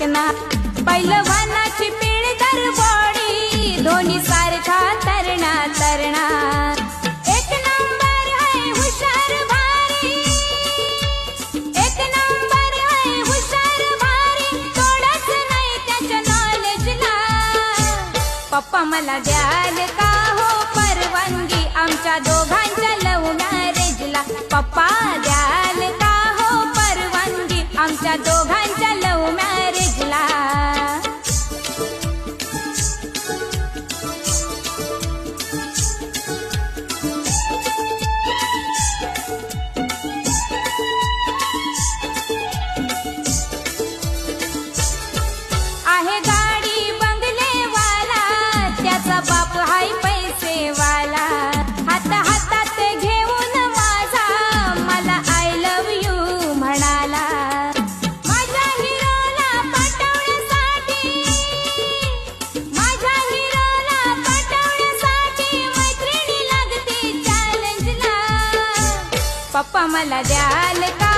शकना पैलवानाची पिळदार बॉडी दोन्ही सारखा तरणा तरणा एक नंबर हुशार भारी. एक नंबर हुशार भारी नाही त्याच्या नॉलेजला पप्पा मला द्याल का हो परवानगी? आमच्या दोघांच्या लव्ह मॅरेजला पप्पा द्याल का हो परवानगी? आमच्या दोघांच्या पप्पा मला द्याल का?